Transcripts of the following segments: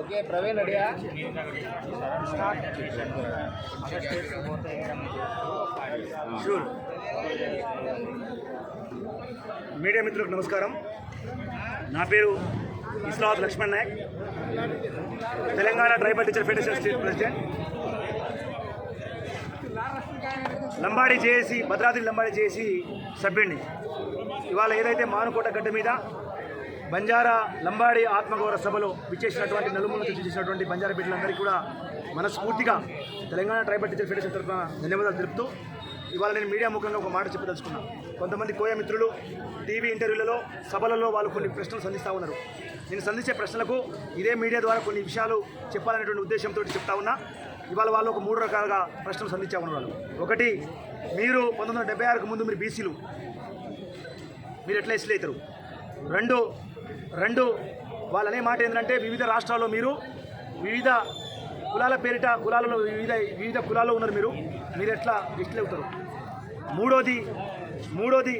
Okay Praveen రెడీయా? Sure media మిత్రులకు నమస్కారం. నా పేరు Islad Laxman Naik. Telangana tribal teacher federation state president. Lambadi JAC Bhadradri Lambadi JAC సభ్యుడిని. ఇవాళ ఏదైతే మానుకోట గడ్డ మీద బంజారా లంబాడి ఆత్మగౌరవ సభలో విచ్చేసినటువంటి నలుమూల చేసినటువంటి బంజారా బిడ్డలందరికీ కూడా మనస్ఫూర్తిగా తెలంగాణ ట్రైబల్ టీచర్ ఫెడరేషన్ తరఫున ధన్యవాదాలు తెలుపుతూ ఇవాళ నేను మీడియా ముఖంగా ఒక మాట చెప్పదలుచుకున్నాను కొంతమంది కోయ మిత్రులు టీవీ ఇంటర్వ్యూలలో సభలలో వాళ్ళు కొన్ని ప్రశ్నలు సంధిస్తూ ఉన్నారు. నేను సంధించే ప్రశ్నలకు ఇదే మీడియా ద్వారా కొన్ని విషయాలు చెప్పాలనేటువంటి ఉద్దేశంతో చెప్తా ఉన్నా. ఇవాళ వాళ్ళు ఒక మూడు రకాలుగా ప్రశ్నలు సంధించా ఉన్నారు ఒకటి మీరు పంతొమ్మిది వందల డెబ్బై ఆరుకు ముందు మీరు బీసీలు. మీరు ఎట్లా ఇస్లేతారు అవుతారు? రెండు రెండు వాళ్ళు అనే మాట ఏంటంటే వివిధ రాష్ట్రాల్లో మీరు వివిధ కులాల పేరిట కులాలలో వివిధ వివిధ కులాల్లో ఉన్నారు మీరు. మీరు ఎట్లా ఎస్లు అవుతారు? మూడోది మూడోది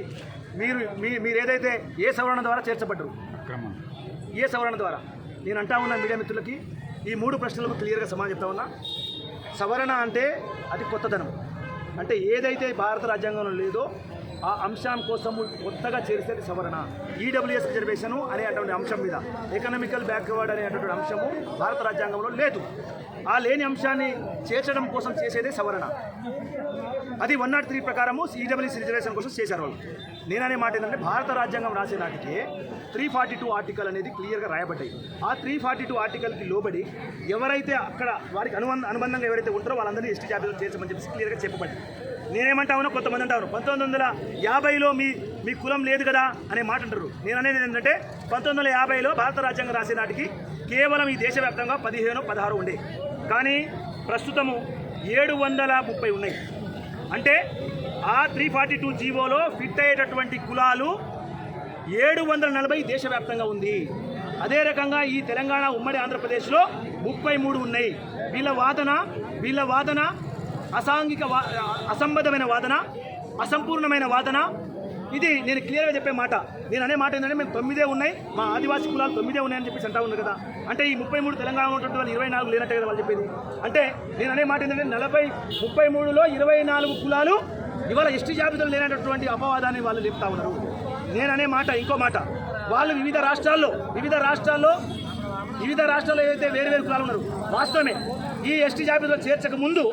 మీరు మీ మీరు ఏదైతే ఏ సవరణ ద్వారా చేర్చబడ్డరు? ఏ సవరణ ద్వారా? నేను అంటా ఉన్న మీడియా మిత్రులకి ఈ మూడు ప్రశ్నలకు క్లియర్గా సమాధానం చెప్తా ఉన్నా. సవరణ అంటే అది కొత్తదనం. అంటే ఏదైతే భారత రాజ్యాంగంలో లేదో ఆ అంశం కోసము కొత్తగా చేరిస్తే సవరణ. ఈడబ్ల్యూఎస్ రిజర్వేషన్ అనేటువంటి అంశం మీద. ఎకనామికల్ బ్యాక్వర్డ్ అనేటువంటి అంశము భారత రాజ్యాంగంలో లేదు. ఆ లేని అంశాన్ని చేర్చడం కోసం చేసేదే సవరణ. అది వన్ నాట్ త్రీ ప్రకారము ఈడబ్ల్యూసీ రిజర్వేషన్ కోసం చేశారు వాళ్ళు. నేననే మాట ఏంటంటే భారత రాజ్యాంగం రాసే నాటికే త్రీ ఫార్టీ టూ ఆర్టికల్ అనేది క్లియర్గా రాయబడ్డాయి. ఆ త్రీ ఫార్టీ టూ ఆర్టికల్కి లోబడి ఎవరైతే అక్కడ వారికి అనుబంధ అనుబంధంగా ఎవరైతే ఉంటారో వాళ్ళందరినీ ఎస్టీ జాబితాలో చేర్చమని చెప్పి క్లియర్గా చెప్పబడింది నేనేమంటా ఉన్నా కొంతమంది అంటారు. పంతొమ్మిది వందల యాభైలో మీ మీ కులం లేదు కదా అనే మాట అంటారు. నేను అనేది ఏంటంటే పంతొమ్మిది వందల యాభైలో భారత రాజ్యాంగం రాసే నాటికి కేవలం ఈ దేశవ్యాప్తంగా పదిహేను పదహారు ఉండే. కానీ ప్రస్తుతము ఏడు వందల ముప్పై ఉన్నాయి. అంటే ఆ త్రీ ఫార్టీ టూ జీవోలో ఫిట్ అయ్యేటటువంటి కులాలు ఏడు వందల నలభై దేశవ్యాప్తంగా ఉంది. అదే రకంగా ఈ తెలంగాణ ఉమ్మడి ఆంధ్రప్రదేశ్లో ముప్పై మూడు ఉన్నాయి. వీళ్ళ వాదన వీళ్ళ వాదన అసాంఘిక వా అసంబద్ధమైన వాదన అసంపూర్ణమైన వాదన. ఇది నేను క్లియర్గా చెప్పే మాట. నేను అనే మాట ఏంటంటే మేము తొమ్మిదే ఉన్నాయి. మా ఆదివాసీ కులాలు తొమ్మిదే ఉన్నాయని చెప్పేసి అంటా ఉంది కదా. అంటే ఈ ముప్పై మూడు తెలంగాణ ఉన్నటువంటి వాళ్ళు ఇరవై నాలుగు లేనట్టే కదా వాళ్ళు చెప్పేది. అంటే నేను అనే మాట ఏంటంటే నలభై ముప్పై మూడులో ఇరవై నాలుగు కులాలు ఇవాళ ఎస్టీ జాబితాలో లేనటువంటి అపవాదాన్ని వాళ్ళు లేపుతా ఉన్నారు. నేను అనే మాట ఇంకో మాట. వాళ్ళు వివిధ రాష్ట్రాల్లో వివిధ రాష్ట్రాల్లో వివిధ రాష్ట్రాల్లో ఏదైతే వేరు వేరు కులాలు ఉన్నారు వాస్తవమే. ఈ ఎస్టీ జాబితాలో చేర్చక ముందు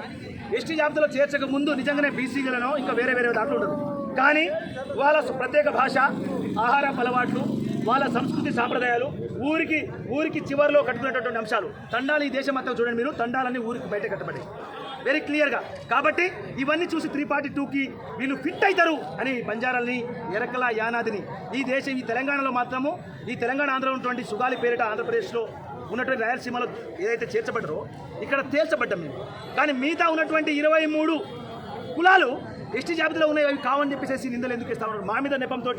ఎస్టీ జాబితాలో చేర్చక ముందు నిజంగానే బీసీలను ఇంకా వేరే వేరే దాంట్లో ఉండదు. కానీ వాళ్ళ ప్రత్యేక భాష ఆహార అలవాట్లు వాళ్ళ సంస్కృతి సాంప్రదాయాలు ఊరికి ఊరికి చివరిలో కట్టుకునేటటువంటి అంశాలు. తండాలు ఈ దేశం మొత్తం చూడండి మీరు తండాలన్నీ ఊరికి బయట కట్టబడి వెరీ క్లియర్గా కాబట్టి ఇవన్నీ చూసి త్రీ పార్టీ టూకి వీళ్ళు ఫిట్ అవుతారు అని బంజారాల్ని ఎరకల యానాదిని. ఈ దేశం ఈ తెలంగాణలో మాత్రము ఈ తెలంగాణ ఆంధ్రలో ఉన్నటువంటి సుగాలి పేరిట ఆంధ్రప్రదేశ్లో ఉన్నటువంటి రాయలసీమలో ఏదైతే చేర్చబడ్డారో ఇక్కడ తేల్చబడ్డాం మేము. కానీ మిగతా ఉన్నటువంటి ఇరవై మూడు కులాలు ఎస్టీ జాబితాలో ఉన్నాయి అవి కావని చెప్పేసి నిందలు ఎందుకు ఇస్తా ఉన్నారు? మా మీద నెపంతో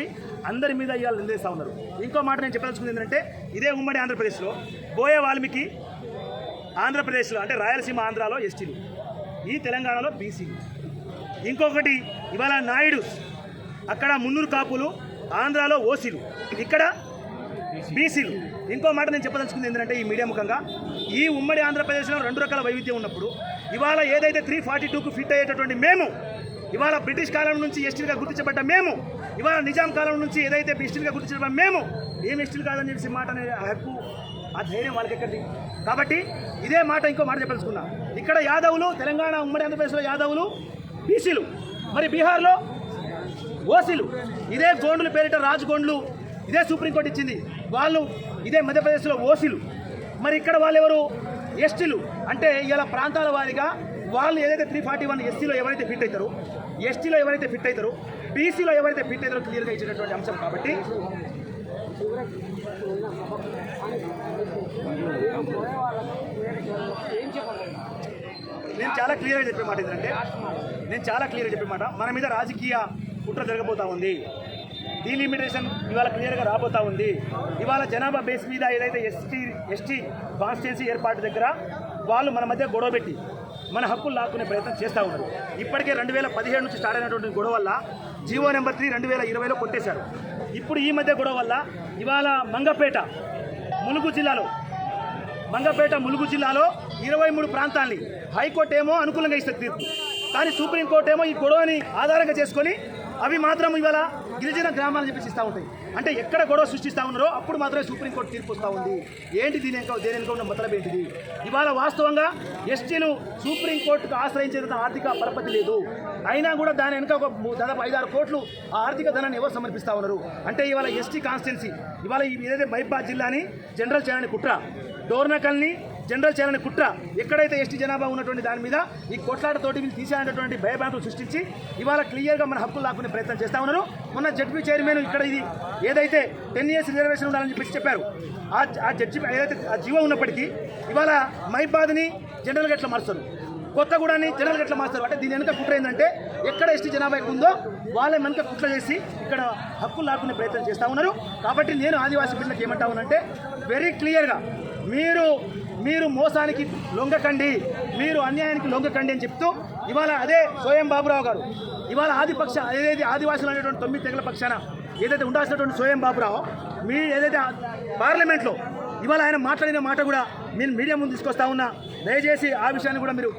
అందరి మీద ఇవాళ నిందేస్తూ ఉన్నారు. ఇంకో మాట నేను చెప్పదలుచుకుంది ఏంటంటే ఇదే ఉమ్మడి ఆంధ్రప్రదేశ్లో బోయే వాల్మీకి ఆంధ్రప్రదేశ్లో అంటే రాయలసీమ ఆంధ్రాలో ఎస్టీలు. ఈ తెలంగాణలో బీసీ ఇంకొకటి ఇవాళ నాయుడు అక్కడ మున్నూరు కాపులు ఆంధ్రాలో ఓసీలు. ఇక్కడ బీసీలు ఇంకో మాట నేను చెప్పదలుచుకుంది ఏంటంటే ఈ మీడియా ముఖంగా ఈ ఉమ్మడి ఆంధ్రప్రదేశ్లో రెండు రకాల వైవిధ్యం ఉన్నప్పుడు ఇవాళ ఏదైతే త్రీ ఫార్టీ టూకు ఫిట్ అయ్యేటటువంటి మేము ఇవాళ బ్రిటిష్ కాలం నుంచి ఎస్టీలుగా గుర్తించబడ్డ మేము ఇవాళ నిజాం కాలం నుంచి ఏదైతే ఎస్టీలుగా గుర్తించబడ్డ మేము ఏం ఎస్టీలు కాదని చెప్పేసి మాట అనే హక్కు ఆ ధైర్యం వాళ్ళకి ఎక్కడిది కాబట్టి ఇదే మాట ఇంకో మాట చెప్పదలుచుకున్నా. ఇక్కడ యాదవులు తెలంగాణ ఉమ్మడి ఆంధ్రప్రదేశ్లో యాదవులు బీసీలు మరి బీహార్లో ఓసీలు. ఇదే గోండ్లు పేరిట రాజగోండ్లు ఇదే సుప్రీంకోర్టు ఇచ్చింది. వాళ్ళు ఇదే మధ్యప్రదేశ్లో ఓసీలు. మరి ఇక్కడ వాళ్ళు ఎవరు ఎస్టీలు. అంటే ఇలా ప్రాంతాల వారీగా వాళ్ళు ఏదైతే త్రీ ఫార్టీ వన్ ఎస్సీలో ఎవరైతే ఫిట్ అవుతారో ఎస్టీలో ఎవరైతే ఫిట్ అవుతారో బీసీలో ఎవరైతే ఫిట్ అవుతారో క్లియర్గా ఇచ్చినటువంటి అంశం కాబట్టి నేను చాలా క్లియర్గా చెప్పే మాట ఏంటంటే నేను చాలా క్లియర్గా చెప్పే మాట మన మీద రాజకీయ కుట్ర జరగబోతా ఉంది. డీలిమిటేషన్ ఇవాళ క్లియర్గా రాబోతా ఉంది. ఇవాళ జనాభా బేస్ మీద ఏదైతే ఎస్టీ ఎస్టీ కాన్స్టిట్యున్సీ ఏర్పాటు దగ్గర వాళ్ళు మన మధ్య గొడవ పెట్టి మన హక్కులు లాక్కునే ప్రయత్నం చేస్తూ ఉన్నారు. ఇప్పటికే రెండు వేల పదిహేడు నుంచి స్టార్ట్ అయినటువంటి గొడవ వల్ల జీవో నెంబర్ త్రీ రెండు వేల ఇరవైలో కొట్టేశారు. ఇప్పుడు ఈ మధ్య గొడవ వల్ల ఇవాళ మంగపేట ములుగు జిల్లాలో మంగపేట ములుగు జిల్లాలో ఇరవై మూడు ప్రాంతాల్ని హైకోర్టు ఏమో అనుకూలంగా ఇస్తే తీర్పు కానీ సుప్రీంకోర్టు ఏమో ఈ గొడవని ఆధారంగా చేసుకొని అవి మాత్రం ఇవాళ గిరిజన గ్రామాలు చెప్పేసి ఇస్తూ ఉంటాయి. అంటే ఎక్కడ గొడవ సృష్టిస్తూ ఉన్నారో అప్పుడు మాత్రమే సుప్రీంకోర్టు తీర్పు వస్తూ ఉంది. ఏంటి దీని వెనుక దేని వెనుక ఉన్న మతలబ్ ఏంటిది? ఇవాళ వాస్తవంగా ఎస్టీలు సుప్రీంకోర్టుకు ఆశ్రయించేంత ఆర్థిక పరపతి లేదు. అయినా కూడా దాని వెనుక ఒక దాదాపు ఐదారు కోట్లు ఆ ఆర్థిక ధనాన్ని ఎవరు సమర్పిస్తా ఉన్నారు? అంటే ఇవాళ ఎస్టీ కాన్స్టిట్యున్సీ ఇవాళ ఈ ఏదైతే మైబాద్ జిల్లాని జనరల్ చేయాలని కుట్ర డోర్నకల్ని జనరల్ చేయాలని కుట్ర ఎక్కడైతే ఎస్టీ జనాభా ఉన్నటువంటి దాని మీద ఈ కొట్లాటతోటి వీళ్ళు తీసేటటువంటి భయభ్రాంతులు సృష్టించి ఇవాళ క్లియర్గా మన హక్కులు లాక్కునే ప్రయత్నం చేస్తా ఉన్నారు. మొన్న జడ్పీ చైర్మన్ ఇక్కడ ఇది ఏదైతే టెన్ ఇయర్స్ రిజర్వేషన్ ఉండాలని చెప్పేసి చెప్పారు. ఆ ఆ జడ్జి ఏదైతే ఆ జీవో ఉన్నప్పటికీ ఇవాళ మైబాద్ని జనరల్గా ఎట్లా మారుస్తారు కొత్తగూడని జనరల్గా ఎట్లా మారుస్తారు అంటే దీని వెనుక కుట్ర ఏంటంటే ఎక్కడ ఎస్టీ జనాభా ఎక్కువ ఉందో వాళ్ళ వెనుక కుట్ర చేసి ఇక్కడ హక్కులు లాక్కునే ప్రయత్నం చేస్తూ ఉన్నారు. కాబట్టి నేను ఆదివాసీ బిడ్డలకు ఏమంటా ఉన్నంటే వెరీ క్లియర్గా మీరు మీరు మోసానికి లొంగకండి మీరు అన్యాయానికి లొంగకండి అని చెప్తూ ఇవాళ అదే సోయం బాబురావు గారు. ఇవాళ ఆదిపక్ష ఏదైతే ఆదివాసులు అనేటువంటి తొమ్మిది తెగల పక్షాన ఏదైతే ఉండాల్సినటువంటి సోయం బాబురావు మీ ఏదైతే పార్లమెంట్లో ఇవాళ ఆయన మాట్లాడిన మాట కూడా నేను మీడియా ముందు తీసుకొస్తా ఉన్నా. దయచేసి ఆ విషయాన్ని కూడా మీరు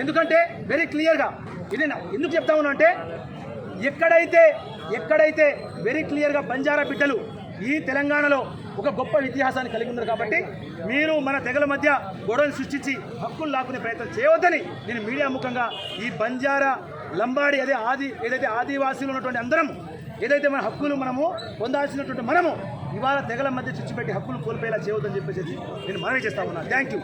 ఎందుకంటే వెరీ క్లియర్గా ఇది ఎందుకు చెప్తా ఉన్నా అంటే ఎక్కడైతే ఎక్కడైతే వెరీ క్లియర్గా బంజారా బిడ్డలు ఈ తెలంగాణలో ఒక గొప్ప ఇతిహాసాన్ని కలిగి ఉన్నారు కాబట్టి మీరు మన తెగల మధ్య గొడవలు సృష్టించి హక్కులు లాక్కునే ప్రయత్నం చేయవద్దని నేను మీడియా ముఖంగా ఈ బంజారా లంబాడి అదే ఆది ఏదైతే ఆదివాసీలు ఉన్నటువంటి అందరం ఏదైతే మన హక్కులు మనము పొందాల్సినటువంటి మనము ఇవాళ తెగల మధ్య చిచ్చుపెట్టి హక్కులు కోల్పోయేలా చేయవద్దని చెప్పేసి నేను మనవి చేస్తా ఉన్నాను థ్యాంక్ యూ